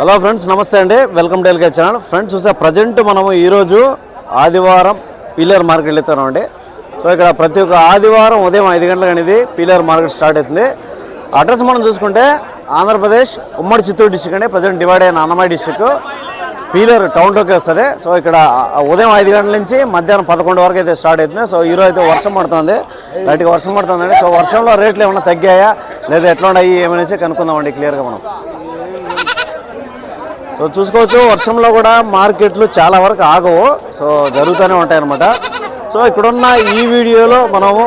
Hello friends నమస్తే అండి. Welcome to LK channel friends చూసే ప్రజెంట్ మనము ఈరోజు ఆదివారం పీలర్ మార్కెట్ వెళ్తున్నాం అండి. సో ఇక్కడ ప్రతి ఒక్క ఆదివారం ఉదయం ఐదు గంటలకు అనేది పీలర్ మార్కెట్ స్టార్ట్ అవుతుంది. అడ్రస్ మనం చూసుకుంటే ఆంధ్రప్రదేశ్ ఉమ్మడి చిత్తూరు డిస్టిక్ అండి. ప్రజెంట్ డివైడ్ అయిన అన్నమయ్య డిస్టిక్ పీలర్ టౌన్లోకి వస్తుంది. సో ఇక్కడ ఉదయం ఐదు గంటల నుంచి మధ్యాహ్నం పదకొండు వరకు అయితే స్టార్ట్ అవుతుంది. సో ఈరోజు అయితే వర్షం పడుతుంది. లైట్గా వర్షం పడుతుందండి సో వర్షంలో రేట్లు ఏమైనా తగ్గాయా? లేదా ఎట్లా ఉన్నాయి? ఏమనేసి కనుక్కుందామండి క్లియర్గా మనం. సో చూసుకోవచ్చు వర్షంలో కూడా మార్కెట్లు చాలా వరకు ఆగవు. సో జరుగుతూనే ఉంటాయి అనమాట సో ఇక్కడున్న ఈ వీడియోలో మనము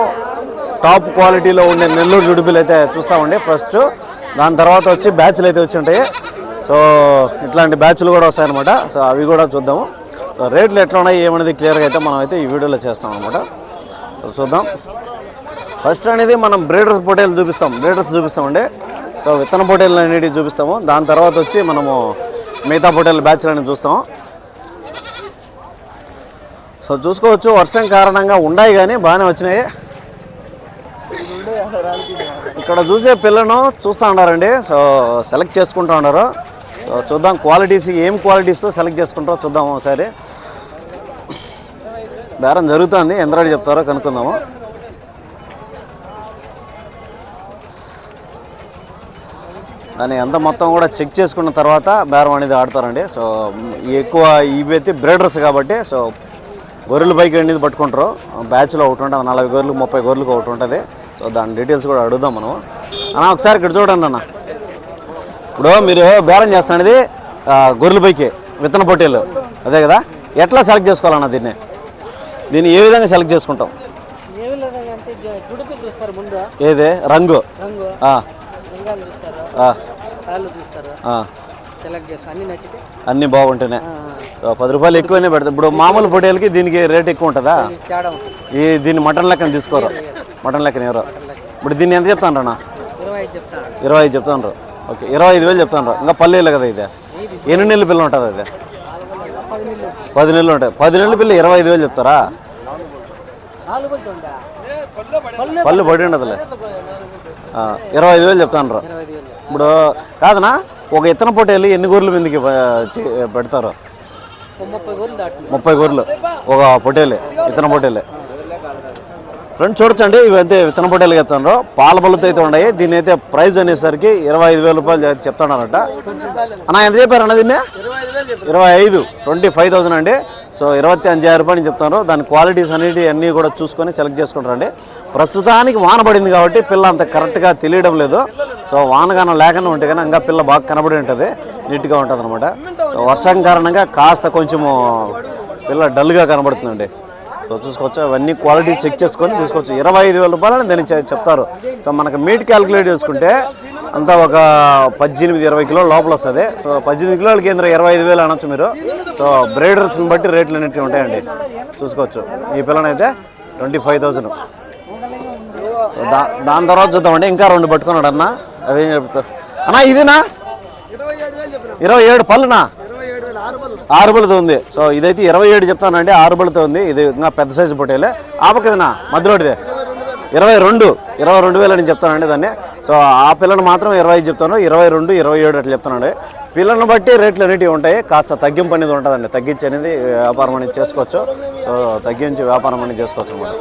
టాప్ క్వాలిటీలో ఉండే నెల్లూరు జుడుపులు అయితే చూస్తామండి ఫస్ట్. దాని తర్వాత వచ్చి బ్యాచ్లు అయితే వచ్చి ఉంటాయి. సో ఇట్లాంటి బ్యాచ్లు కూడా వస్తాయన్నమాట. సో అవి కూడా చూద్దాము. సో రేట్లు ఎట్లా ఉన్నాయి ఏమనేది క్లియర్గా అయితే మనం అయితే ఈ వీడియోలో చేస్తాం అనమాట చూద్దాం. ఫస్ట్ అనేది మనం బ్రీడర్స్ పోటీలు చూపిస్తాం. బ్రీడర్స్ చూపిస్తామండి. సో విత్తన పోటీలు అనేటివి చూపిస్తాము. దాని తర్వాత వచ్చి మనము మిగతా పోటీల బ్యాచ్లు చూస్తాం. సో చూసుకోవచ్చు వర్షం కారణంగా ఉన్నాయి కానీ బాగానే వచ్చినాయి. ఇక్కడ చూసే పిల్లను చూస్తూ ఉన్నారండి సో సెలెక్ట్ చేసుకుంటూ ఉన్నారు సో చూద్దాం క్వాలిటీస్ ఏం క్వాలిటీస్తో సెలెక్ట్ చేసుకుంటారో చూద్దాం ఒకసారి. బేరం జరుగుతుంది ఎందరాడి చెప్తారో కనుక్కుందాము. దాని ఎంత మొత్తం కూడా చెక్ చేసుకున్న తర్వాత బేరం అనేది ఆడతారండి. సో ఎక్కువ ఇవి అయితే బ్రీడర్స్ కాబట్టి సో గొర్రెల బైక్ అనేది పట్టుకుంటారు. బ్యాచ్లో ఒకటి ఉంటుంది నలభై గొర్రెలు ముప్పై గొర్రెలకు ఒకటి ఉంటుంది. సో దాని డీటెయిల్స్ కూడా అడుగుదాం మనం. అన్న ఒకసారి ఇక్కడ చూడండి అన్న. ఇప్పుడు మీరు బేరం చేస్తున్నది గొర్రెల బైకే విత్తన పొట్టేలు. అదే కదా? ఎట్లా సెలెక్ట్ చేసుకోవాలన్న దీన్ని? దీన్ని ఏ విధంగా సెలెక్ట్ చేసుకుంటాం? ఏదే? రంగు. రంగు. కాళ్ళు చూస్తారు. సెలెక్ట్ చేస్తారు. అన్ని నచ్చితే? అన్నీ బాగుంటేనే. పది రూపాయలు ఎక్కువనే పెడతారు. ఇప్పుడు మామూలు పొట్టేలకి దీనికి రేట్ ఎక్కువ ఉంటుందా? ఈ తేడా ఉంటుంది. ఈ దీన్ని మటన్ లెక్కన తీసుకోరు. మటన్ లెక్కన ఎవరు? ఇప్పుడు దీన్ని ఎంత చెప్తాను అన్న? ఇరవై ఐదు చెప్తాను ఇరవై ఐదు చెప్తాను ఓకే. ఇరవై ఐదు వేలు చెప్తాను ఇంకా పల్లెలు కదా ఇది. ఎన్ని నెలల పిల్ల ఉంటుంది అది? పది నెలలు. ఉంటాయి పది నెలల పిల్ల ఇరవై ఐదు వేలు చెప్తారా? పళ్ళు పడి ఉండదులే. ఇరవై ఐదు వేలు చెప్తాను ఇప్పుడు కాదనా? ఒక ఇత్తన వెళ్ళి ఎన్ని గొర్రెలు మీదకి పెడతారు? ముప్పై గొర్రెలు ఒక పొటేలే ఇతన పొటేలే. ఫ్రెండ్స్ చూడొచ్చండి ఇవంతే విత్తన పొట్టేలు చెప్తాను పాల బలుతో అయితే ఉన్నాయి. దీని అయితే ప్రైస్ అనేసరికి ఇరవై ఐదు వేల రూపాయలు అయితే చెప్తున్నారట అన్న ఎంత చెప్పారు అన్న దీన్ని ఇరవై ఐదు. ట్వంటీ ఫైవ్ థౌసండ్ అండి. సో ఇరవై అഞ്ചాయిరం రూపాయలు చెప్తాను దాని క్వాలిటీస్ అనేవి అన్నీ కూడా చూసుకొని సెలెక్ట్ చేసుకుంటారండి ప్రస్తుతానికి వాన పడింది కాబట్టి పిల్ల అంత కరెక్ట్గా తెలియడం లేదు. సో వానగానం లేకుండా ఉంటే కానీ ఇంకా పిల్ల బాగా కనబడి ఉంటుంది. నీట్గా ఉంటుంది అనమాట సో వర్షం కారణంగా కాస్త కొంచెము పిల్ల డల్గా కనబడుతుందండి. సో చూసుకోవచ్చు అవన్నీ క్వాలిటీస్ చెక్ చేసుకొని తీసుకోవచ్చు ఇరవై ఐదు వేల రూపాయలని దీన్ని చెప్తారు. సో మనకు మీట్ క్యాలిక్యులేట్ చేసుకుంటే అంతా ఒక పద్దెనిమిది ఇరవై కిలోల లోపల వస్తుంది. సో పద్దెనిమిది కిలోలకి కేంద్రం ఇరవై ఐదు వేలు అనొచ్చు మీరు. సో బ్రైడర్స్ని బట్టి రేట్లు అనేటివి ఉంటాయండి. చూసుకోవచ్చు. ఈ పిల్లనైతే ట్వంటీ ఫైవ్ థౌజండ్. సో దా దాని తర్వాత చూద్దామండి. ఇంకా రెండు పట్టుకున్నాడు అన్న. అదేం చెప్తారు? అన్న ఇదేనా? ఇరవై ఏడు పళ్ళునా ఆరు బలతో ఉంది. సో ఇదైతే ఇరవై ఏడు చెప్తానండి. ఆరు బలతో ఉంది. ఇది ఇంకా పెద్ద సైజు పొట్టేలే. ఆపకదనా మధ్యలోటిదే. ఇరవై రెండు ఇరవై రెండు వేలు అని చెప్తానండి దాన్ని. సో ఆ పిల్లను మాత్రం ఇరవై ఐదు చెప్తాను ఇరవై రెండు ఇరవై ఏడు అట్లా చెప్తానండి పిల్లలను బట్టి రేట్లు అనేటివి ఉంటాయి. కాస్త తగ్గింపు అనేది ఉంటుందండి. తగ్గించి అనేది వ్యాపారం అనేది చేసుకోవచ్చు. సో తగ్గించి వ్యాపారం అనేది చేసుకోవచ్చు అనమాట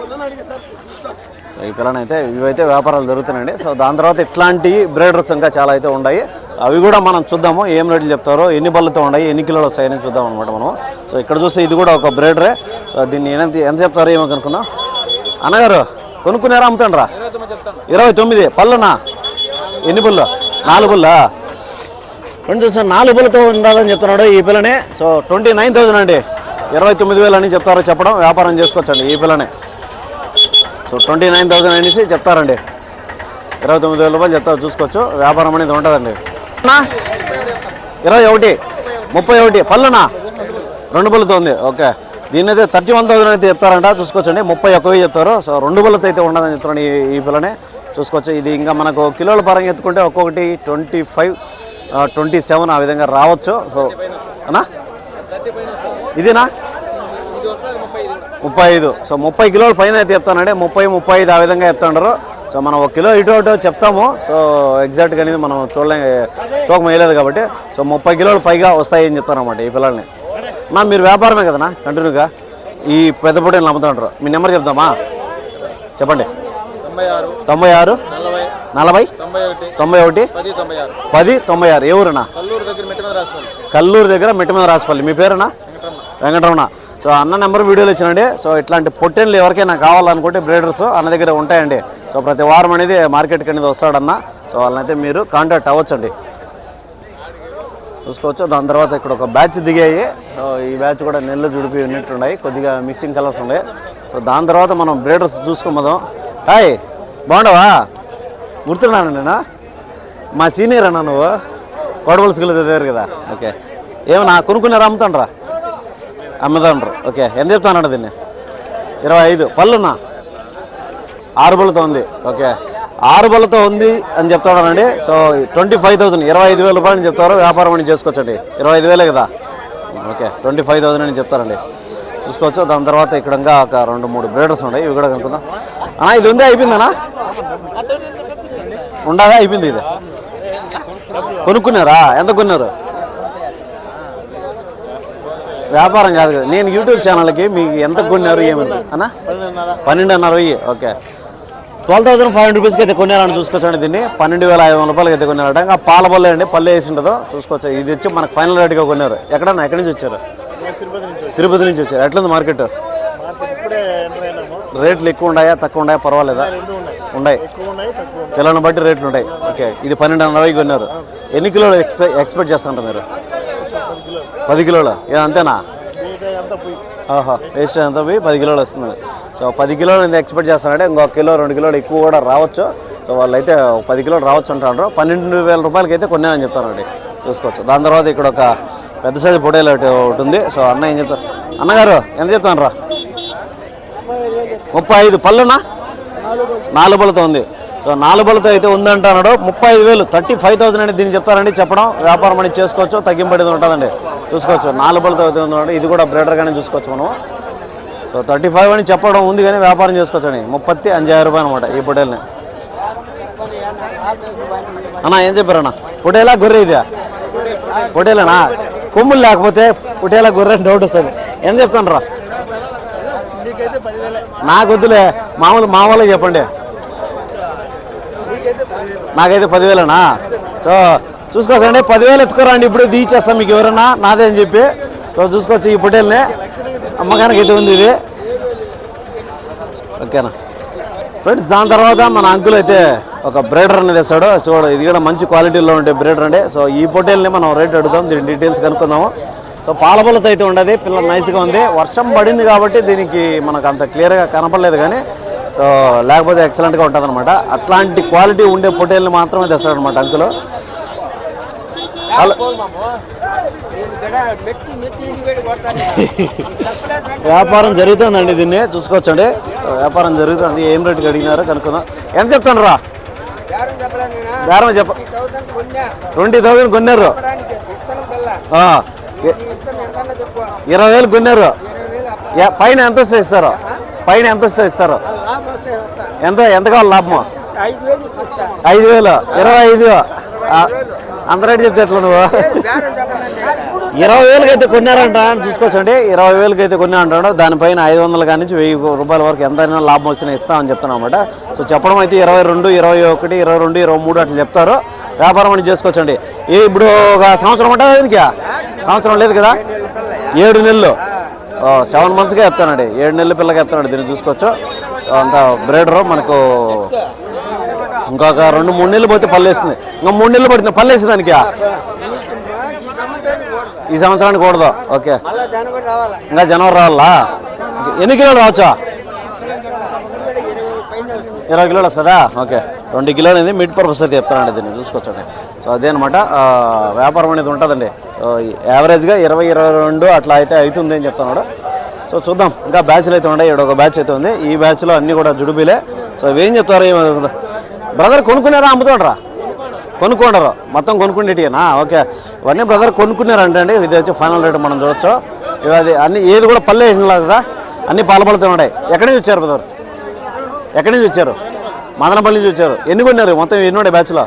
సో ఈ పిల్లనైతే ఇవైతే వ్యాపారాలు జరుగుతున్నాయండి. సో దాని తర్వాత ఇట్లాంటి బ్రేడర్స్ ఇంకా చాలా అయితే ఉన్నాయి. అవి కూడా మనం చూద్దాము ఏం రేట్లు చెప్తారో ఎన్ని బళ్ళతో ఉన్నాయి ఎన్ని కిలోలు వస్తాయని చూద్దాం అనమాట మనం. సో ఇక్కడ చూస్తే ఇది కూడా ఒక బ్రేడరే. దీన్ని ఎంత ఎంత చెప్తారో ఏమో కనుక్కున్నాం అన్నగారు కొనుక్కున్నారా అమ్ముతాండ్రా. ఇరవై తొమ్మిది పళ్ళునా? ఎన్ని పుల్ల నాలుగు పుల్లా ఫ్రెండ్స్ చూస్తే నాలుగు పుల్లతో ఉండాలని చెప్తున్నాడు ఈ పిల్లని. సో ట్వంటీ నైన్ థౌసండ్ అండి. ఇరవై తొమ్మిది వేలు అని చెప్తారో చెప్పడం వ్యాపారం చేసుకోవచ్చండి ఈ పిల్లనే. సో ట్వంటీ నైన్ థౌసండ్ అనేసి చెప్తారండి. ఇరవై తొమ్మిది వేల రూపాయలు చెప్తారు చూసుకోవచ్చు. వ్యాపారం అనేది ఉంటుందండి. ఇరవై ఒకటి ముప్పై ఒకటి పళ్ళునా? రెండు పళ్ళతో ఉంది ఓకే. దీని అయితే థర్టీ వన్ థౌసండ్ అయితే చెప్తారంట. చూసుకోవచ్చండి. ముప్పై ఒక్క వెయ్యి చెప్తారు. సో రెండు పళ్ళతో అయితే ఉండదని చెప్తున్నాను ఈ ఈ చూసుకోవచ్చు. ఇది ఇంకా మనకు కిలోల పరంగా ఎత్తుకుంటే ఒక్కొక్కటి ట్వంటీ ఫైవ్ ట్వంటీ సెవెన్ ఆ విధంగా రావచ్చు. సో అనా ఇదేనా? ముప్పై ఐదు. సో ముప్పై కిలోల పైన అయితే చెప్తానండి. ముప్పై ముప్పై ఐదు ఆ విధంగా చెప్తున్నారు సో మనం ఒక కిలో ఇటు అటు చెప్తాము. సో ఎగ్జాక్ట్గా అనేది మనం చూడలేం. తూకం వేయలేదు కాబట్టి. సో ముప్పై కిలోలు పైగా వస్తాయని చెప్తారన్నమాట అనమాట ఈ పిల్లల్ని. నా మీరు వ్యాపారమే కదనా? కంటిన్యూగా? ఈ పెద్ద పొట్టేలు అమ్ముతుంటారు మీ నెంబర్ చెప్తామా? చెప్పండి. తొంభై ఆరు. నలభై. తొంభై ఒకటి. పది తొంభై ఆరు. ఏ ఊరునా కల్లూరు దగ్గర మెట్ట మీద రాసుకోవాలి కల్లూరు దగ్గర మిట్ట మీద రాసిపల్లి మీ పేరునా? వెంకటరమణ. సో అన్న నెంబర్ వీడియోలు ఇచ్చినండి. సో ఇట్లాంటి పొట్టెన్లు ఎవరికైనా కావాలనుకుంటే బ్రీడర్స్ అన్న దగ్గర ఉంటాయండి. సో ప్రతి వారం అనేది మార్కెట్కి అనేది వస్తాడన్న. సో వాళ్ళనైతే మీరు కాంటాక్ట్ అవ్వచ్చండి. చూసుకోవచ్చు. దాని తర్వాత ఇక్కడ ఒక బ్యాచ్ దిగాయి. ఈ బ్యాచ్ కూడా నెల్లు జుడిపి ఉన్నట్టున్నాయి. కొద్దిగా మిక్సింగ్ కలర్స్ ఉన్నాయి సో దాని తర్వాత మనం బ్రేడర్స్ చూసుకోమదాం హాయ్ బాగుండవా గుర్తున్నాను నేను. మా సీనియర్ అన్నా నువ్వు? కోడబల్ స్కూల్ చదివారు కదా? ఓకే. ఏమన్నా కొనుక్కున్నారా అమ్ముతాండ్రా అమ్ముతాండ్రు. ఓకే. ఎంత చెప్తానండి దీన్ని? ఇరవై ఐదు. పళ్ళున్నా ఆరు పళ్ళుతోంది ఉంది. ఓకే. ఆరు బళ్ళతో ఉంది అని చెప్తాడండి సో ట్వంటీ ఫైవ్ థౌసండ్ ఇరవై ఐదు వేల రూపాయలు చెప్తారు. వ్యాపారం అని చేసుకోవచ్చండి. ఇరవై ఐదు వేలే కదా? ఓకే ట్వంటీ ఫైవ్ థౌసండ్ అని చెప్తారండి. చూసుకోవచ్చు. దాని తర్వాత ఇక్కడ ఇంకా ఒక రెండు మూడు బ్రేడర్స్ ఉన్నాయి. ఇవి కూడా కనుక్కుందాం. అన్నా ఇది ఉందే? అయిపోయిందనా ఉండగా అయిపోయింది ఇది. కొనుక్కున్నారా? ఎంత కొన్నారు? వ్యాపారం కాదు కదా. నేను యూట్యూబ్ ఛానల్కి మీకు ఎంత కొన్నారు ఏమన్నా అన్నా? పన్నెండున్నర వెయ్యి. Okay. Twelve thousand five hundred రూపీస్కి అయితే కొన్నారని చూసుకోవచ్చండి దీన్ని. పన్నెండు వేల ఐదు వందల రూపాయలకి అయితే కొన్నారట ఇంకా పాల పల్లె అండి పల్లె వేసి ఉంటుందో చూసుకోవచ్చు. ఇది వచ్చి మనకు ఫైనల్ రేట్గా కొన్నారు. ఎక్కడన్నా ఎక్కడి నుంచి వచ్చారు? తిరుపతి నుంచి వచ్చారు. ఎట్లుంది మార్కెట్? రేట్లు ఎక్కువ ఉన్నాయా తక్కువ ఉన్నాయా పర్వాలేదా? ఉన్నాయి. పిల్లలను బట్టి రేట్లు ఉంటాయి. ఓకే. ఇది పన్నెండున్నర వెయ్యి కొన్నారు. ఎన్ని కిలోలు ఎక్స్పెక్ట్ ఎక్స్పెక్ట్ చేస్తుంటారు మీరు? పది కిలోలు? అంతేనా వేస్ట్ అంతా పోయి పది కిలోలు వస్తుంది. సో పది కిలోలు నేను ఎక్స్పెక్ట్ చేస్తానంటే ఇంకొక కిలో రెండు కిలోలు ఎక్కువ కూడా రావచ్చు. సో వాళ్ళైతే ఒక పది కిలోలు రావచ్చు అంటారు. పన్నెండు వేల రూపాయలకి అయితే కొన్నామని చెప్తానండి చూసుకోవచ్చు. దాని తర్వాత ఇక్కడ ఒక పెద్ద సైజు పొటేలు ఒకటి ఒకటి ఉంది. సో అన్న ఏం చెప్తారు? అన్నగారు ఎంత చెప్తాను రా ముప్పై ఐదు. పళ్ళునా? నాలుగు పళ్ళతో ఉంది. సో నాలుగు పళ్ళతో అయితే ఉందంటున్నాడు ముప్పై ఐదు వేలు థర్టీ ఫైవ్ థౌసండ్ అని దీన్ని చెప్తారండి. చెప్పడం వ్యాపారం అనేది చేసుకోవచ్చు. తగ్గింపడేది ఉంటుందండి. చూసుకోవచ్చు. నాలుగు పళ్ళతో అయితే ఇది కూడా బ్రేడర్గానే చూసుకోవచ్చు మనం. సో థర్టీ ఫైవ్ అని చెప్పడం ఉంది కానీ వ్యాపారం చేసుకోవచ్చు అని ముప్పత్తి అంజాయి రూపాయలు అనమాట ఈ పొటేల్ని. అన్న ఏం చెప్పారన్నా? పొటేలా గొర్రె ఇదే? పొటేలేనా? కొమ్ములు లేకపోతే పొటేలా గొర్రె అని డౌట్ వస్తుంది. ఏం చెప్తాను రా నాకు వద్దులే మామూలు మా చెప్పండి. నాకైతే పదివేలనా? సో చూసుకోవచ్చండి పదివేలు ఎత్తుకోరండి ఇప్పుడు తీసేస్తాం మీకు ఎవరన్నా. నాదే అని చెప్పి. సో చూసుకోవచ్చు ఈ పొటేల్ని అమ్మకానికి అయితే ఉంది ఇది. ఓకేనా? ఫ్రెండ్స్ దాని తర్వాత మన అంకుల్ అయితే ఒక బ్రేడర్ అనేది వేస్తాడు. సో ఇది కూడా మంచి క్వాలిటీలో ఉండే బ్రేడర్ అండి. సో ఈ పొటేల్ని మనం రేట్ అడుగుతాం దీని డీటెయిల్స్ కనుక్కుందాము. సో పాలబొలతో అయితే ఉండదు పిల్ల నైస్గా ఉంది. వర్షం పడింది కాబట్టి దీనికి మనకు అంత క్లియర్గా కనపడలేదు కానీ సో లేకపోతే ఎక్సలెంట్గా ఉంటుంది అనమాట అట్లాంటి క్వాలిటీ ఉండే పొటేల్ని మాత్రమే తెస్తాడు అనమాట అంకుల్. వ్యాపారం జరుగుతుందండి దీన్ని చూసుకోవచ్చండి. వ్యాపారం జరుగుతుంది ఏం రేటుకి అడిగినారో కనుక్కుందాం. ఎంత చెప్తాను రా బేరం చెప్ప ట్వంటీ థౌసండ్ కొన్నారు. ఆ, ఇరవై వేలు కొన్నారు. పైన ఎంత వస్తే ఇస్తారు? పైన ఎంత వస్తే ఇస్తారు? ఎంత ఎంత కావాలి లాభము? ఐదు వేలు. ఇరవై ఐదు. అందరూ అంత చెప్తే నువ్వు? ఇరవై వేలకి అయితే కొన్నారంట అని చూసుకోవచ్చండి. ఇరవై వేలకి అయితే కొన్నా అంటాడు దానిపైన ఐదు వందల కాడి నుంచి వెయ్యి రూపాయల వరకు ఎంతైనా లాభం వస్తున్నా ఇస్తామని చెప్తాను అనమాట సో చెప్పడం అయితే ఇరవై రెండు ఇరవై ఒకటి ఇరవై రెండు ఇరవై మూడు అట్లా చెప్తారు. వ్యాపారం అని చేసుకోవచ్చండి. ఏ ఇప్పుడు ఒక సంవత్సరం అంటే దీనికి? సంవత్సరం లేదు కదా? ఏడు నెలలు. సెవెన్ మంత్స్గా చెప్తానండి. ఏడు నెలల పిల్లగా చెప్తానండి. దీన్ని చూసుకోవచ్చు. సో అంత బ్రేడరు మనకు ఇంకొక రెండు మూడు నెలలు పోతే పల్లేస్తుంది ఇంకా మూడు నెలలు పడుతుంది. పళ్ళు దానికి. ఈ సంవత్సరానికి కూడదు. ఓకే. ఇంకా జనవరి రావాలా? ఎన్ని కిలోలు రావచ్చా? ఇరవై కిలోలు వస్తుందా? ఓకే. రెండు కిలోలు అనేది మిడ్ పర్పస్ అయితే చెప్తానండి దీన్ని. చూసుకోవచ్చండి. సో అదే అనమాట వ్యాపారం అనేది ఉంటుందండి. సో యావరేజ్గా ఇరవై ఇరవై రెండు అట్లా అయితే అవుతుంది అని చెప్తున్నాడు. సో చూద్దాం. ఇంకా బ్యాచ్లు అయితే ఉన్నాయి. ఇక్కడ ఒక బ్యాచ్ అయితే ఉంది. ఈ బ్యాచ్లో అన్నీ కూడా జుడుబీలే. సో ఏం చెప్తారు? బ్రదర్ కొనుక్కున్నారా అమ్ముతుండ్రా? కొనుక్కుంటారు మొత్తం కొనుక్కునేటియేనా ఓకే. ఇవన్నీ బ్రదర్ కొనుక్కున్నారంటే అండి ఇది వచ్చి ఫైనల్ రేట్ మనం చూడొచ్చు. ఇవి అన్ని ఏది కూడా పల్లె వేసినలా కదా? అన్ని పాలపడుతున్నాయి ఎక్కడి నుంచి వచ్చారు బ్రదర్? ఎక్కడి నుంచి వచ్చారు? మదనపల్లి నుంచి వచ్చారు. ఎన్ని కొన్నారు? మొత్తం ఎన్ని ఉన్నాయి బ్యాచ్లో?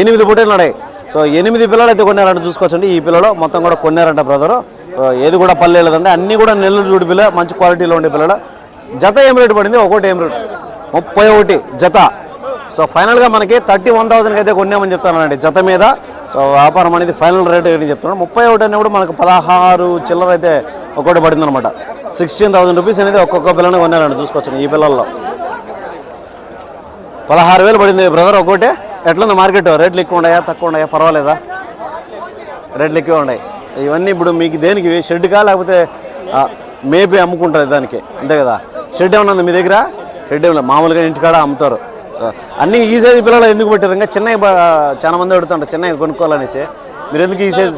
ఎనిమిది పొట్టేలు ఉన్నాయి. సో ఎనిమిది పిల్లలు అయితే కొన్నారంట చూసుకోవచ్చండి. ఈ పిల్లలు మొత్తం కూడా కొన్నారంట బ్రదరు. ఏది కూడా పల్లె లేదండి. అన్నీ కూడా నెల్లూరు చూడు పిల్ల మంచి క్వాలిటీలో ఉండే పిల్లలు. జత ఏం రేటు పడింది? ఒకటి ఏం రేటు? ముప్పై ఒకటి జత. సో ఫైనల్గా మనకి థర్టీ వన్ థౌసండ్కి అయితే కొన్నామని చెప్తానండి. జత మీద సో వ్యాపారం అనేది ఫైనల్ రేట్ అని చెప్తున్నాను. ముప్పై ఒకటి అనేప్పుడు మనకు పదహారు చిల్లర అయితే ఒక్కొక్కటి పడింది అనమాట సిక్స్టీన్ థౌసండ్ రూపీస్ అనేది ఒక్కొక్క పిల్లని కొన్నారండి. చూసుకోవచ్చు ఈ పిల్లల్లో. పదహారు వేలు పడింది బ్రదర్ ఒక్కోటి. ఎట్లుంది మార్కెట్? రేట్లు ఎక్కువ ఉన్నాయా? తక్కువ ఉన్నాయా? పర్వాలేదా? రేట్లు ఎక్కువ ఉన్నాయి. ఇవన్నీ ఇప్పుడు మీకు దేనికి? షెడ్కా లేకపోతే ఆ, మేపి అమ్ముకుంటారు దానికి. అంతే కదా? షెడ్ ఏమన్నా ఉందా మీ దగ్గర? షెడ్ ఏమన్నా మామూలుగా ఇంటికాడ అమ్ముతారు. అన్నీ ఈ సైజు పిల్లలు ఎందుకు పెట్టారు? ఇంకా చిన్నవి చాలా మంది అడుగుతుంటారు చిన్నవి కొనుక్కోవాలనేసి. మీరు ఎందుకు ఈ సైజు?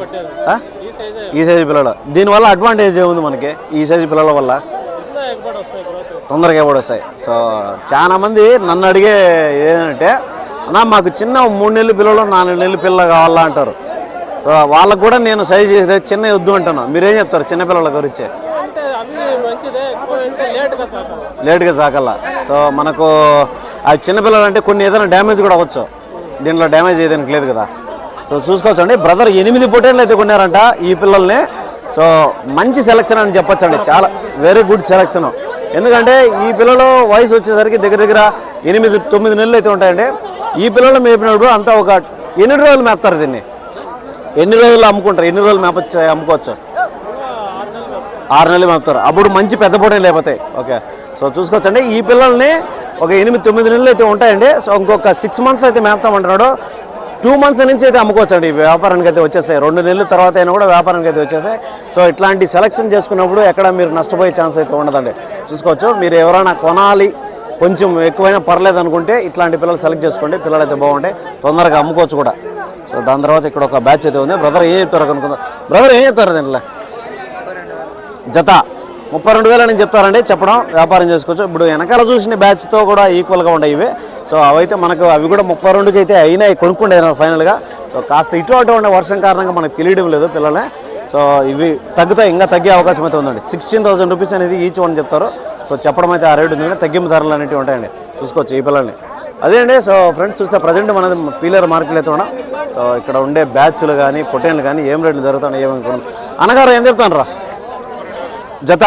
ఈ సైజు పిల్లలు. దీనివల్ల అడ్వాంటేజ్ ఏముంది మనకి ఈ సైజు పిల్లల వల్ల? తొందరగా కూడా వస్తాయి సో చాలా మంది నన్ను అడిగే ఏంటంటే అన్నా మాకు చిన్న మూడు నెలలు పిల్లలు నాలుగు నెలలు పిల్లలు కావాలా? అంటారు. సో వాళ్ళకు కూడా నేను సైజ్ చిన్న వద్దు అంటాను మీరేం చెప్తారు? చిన్న పిల్లల గురించి. లేట్గా సాకల్లా. సో మనకు ఆ చిన్నపిల్లలు అంటే కొన్ని ఏదైనా డ్యామేజ్ కూడా అవ్వచ్చు. దీంట్లో డ్యామేజ్ ఏదైనా లేదు కదా. సో చూసుకోవచ్చు అండి బ్రదర్ ఎనిమిది పొటేళ్ళు అయితే కొన్నారంట ఈ పిల్లల్ని. సో మంచి సెలక్షన్ అని చెప్పొచ్చండి. చాలా వెరీ గుడ్ సెలక్షన్ ఎందుకంటే ఈ పిల్లలు వయసు వచ్చేసరికి దగ్గర దగ్గర ఎనిమిది తొమ్మిది నెలలు అయితే ఉంటాయండి. ఈ పిల్లలు మేపినప్పుడు అంతా ఒక ఎన్ని రోజులు మేపుతారు దీన్ని? ఎన్ని రోజులు అమ్ముకుంటారు? ఎన్ని రోజులు మేపచ్చు అమ్ముకోవచ్చు? ఆరు నెలలు మేపుతారు. అప్పుడు మంచి పెద్ద పొడే లేకపోతాయి ఓకే. సో చూసుకోవచ్చండి. ఈ పిల్లల్ని ఒక ఎనిమిది తొమ్మిది నెలలు అయితే ఉంటాయండి. సో ఇంకొక సిక్స్ మంత్స్ అయితే మేపుతామంటున్నాడు. టూ మంత్స్ నుంచి అయితే అమ్ముకోవచ్చండి. ఈ వ్యాపారానికి అయితే వచ్చేస్తాయి రెండు నెలల తర్వాత అయినా కూడా వ్యాపారానికి అయితే వచ్చేసాయి. సో ఇట్లాంటి సెలక్షన్ చేసుకున్నప్పుడు ఎక్కడ మీరు నష్టపోయే ఛాన్స్ అయితే ఉండదండి. చూసుకోవచ్చు. మీరు ఎవరైనా కొనాలి కొంచెం ఎక్కువైనా పర్లేదు అనుకుంటే ఇట్లాంటి పిల్లలు సెలెక్ట్ చేసుకోండి. పిల్లలు అయితే బాగుంటాయి. తొందరగా అమ్ముకోవచ్చు కూడా. సో దాని తర్వాత ఇక్కడ ఒక బ్యాచ్ అయితే ఉంది. బ్రదర్ ఏం చెప్తారు అనుకుందాం బ్రదర్ ఏం చెప్తారు దీంట్లో? జత. ముప్పై రెండు వేలు అని చెప్తారండి చెప్పడం వ్యాపారం చేసుకోవచ్చు. ఇప్పుడు వెనకాల చూసిన బ్యాచ్తో కూడా ఈక్వల్గా ఉన్నాయి ఇవి. సో అవైతే మనకు అవి కూడా ముప్పై రెండుకి అయితే అయినాయి కొనుక్కుండే ఫైనల్గా సో కాస్త ఇటు అటు ఉండే వర్షం కారణంగా మనకు తెలియడం లేదు పిల్లలే. సో ఇవి తగ్గుతాయి ఇంకా తగ్గే అవకాశం అయితే ఉందండి. సిక్స్టీన్ థౌసండ్ రూపీస్ అనేది ఈచ్ వన్ చెప్తారు. సో చెప్పడం అయితే ఆ రేటు ఉంది. తగ్గింపు ధరలు అనేవి ఉంటాయండి. చూసుకోవచ్చు ఈ పిల్లల్ని. అదే అండి సో ఫ్రెండ్స్ చూస్తే ప్రజెంట్ మనది పీలర్ మార్కెట్ అయితే ఉన్నాం. సో ఇక్కడ ఉండే బ్యాచ్లు కానీ పొటేన్లు కానీ ఏం రేట్లు జరుగుతున్నాయి ఏమనుకున్నాం అన్నగారు ఏం చెప్తాను రా జత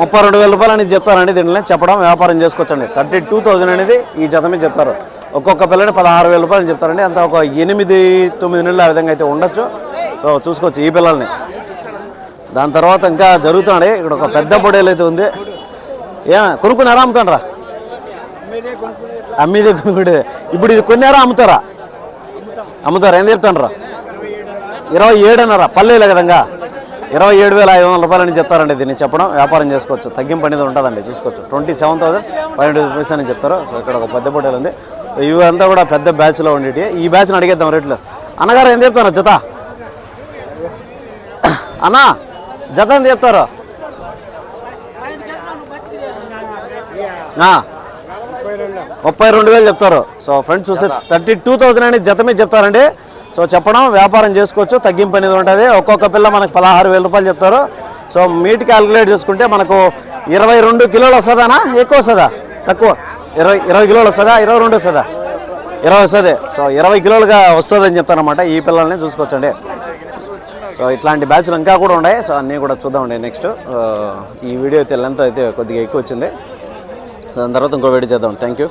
ముప్పై రెండు వేల రూపాయలు అనేది చెప్తారండి దీనిలో చెప్పడం వ్యాపారం చేసుకోవచ్చండి. థర్టీ టూ థౌజండ్ అనేది ఈ జత మీద చెప్తారు. ఒక్కొక్క పిల్లని పదహారు వేల రూపాయలు చెప్తారండి. అంత ఒక ఎనిమిది తొమ్మిది నెలలు ఆ విధంగా అయితే ఉండొచ్చు. సో చూసుకోవచ్చు ఈ పిల్లల్ని. దాని తర్వాత ఇంకా జరుగుతున్నాయి ఇక్కడ ఒక పెద్ద పొడేలు అయితే ఉంది. ఏ కొనుక్కున్నారా అమ్ముతాండ్రా అమ్మీదే కొనుక్కుంటే ఇప్పుడు ఇది కొన్నారా అమ్ముతారా? అమ్ముతారా ఏం చెప్తాండ్రా ఇరవై ఏడు అన్నారా? పల్లెలే కదంగా ఇరవై ఏడు వేల ఐదు వందల రూపాయలని చెప్తారండి దీన్ని చెప్పడం. వ్యాపారం చేసుకోవచ్చు. తగ్గింపు అనేది ఉంటుందండి. చూసుకోవచ్చు. Twenty seven thousand five hundred rupees అని చెప్తారు. సో ఇక్కడ ఒక పెద్ద పొట్టేలు ఉంది. ఇవి అంతా కూడా పెద్ద బ్యాచ్లో ఉండేవి ఈ బ్యాచ్ని అడిగేద్దాం రేట్లు. అన్నగారు ఏం చెప్తారు? జత. అన్నా జత ఎంత చెప్తారు. ముప్పై రెండు వేలు చెప్తారు. సో ఫ్రెండ్స్ చూస్తే థర్టీ టూ థౌసండ్ అనేది జత మీద చెప్తారండి. సో చెప్పడం వ్యాపారం చేసుకోవచ్చు తగ్గింపు అనేది ఉంటుంది. ఒక్కొక్క పిల్ల మనకు పదహారు వేల రూపాయలు చెప్తారు. సో మీట్ క్యాలిక్యులేట్ చేసుకుంటే మనకు ఇరవై రెండు కిలోలు వస్తుందానా? ఎక్కువ వస్తుందా? తక్కువ. ఇరవై ఇరవై కిలోలు వస్తుందా? ఇరవై రెండు వస్తుందా? ఇరవై వస్తుంది. సో ఇరవై కిలోలుగా వస్తుందని చెప్తానమాట ఈ పిల్లల్ని చూసుకోవచ్చండి. సో ఇట్లాంటి బ్యాచ్లు ఇంకా కూడా ఉన్నాయి. సో అన్నీ కూడా చూద్దామండి నెక్స్ట్. ఈ వీడియో అయితే లెంత్ అయితే కొద్దిగా ఎక్కువ వచ్చింది. దాని తర్వాత ఇంకో వీడియో చేద్దాం. Thank you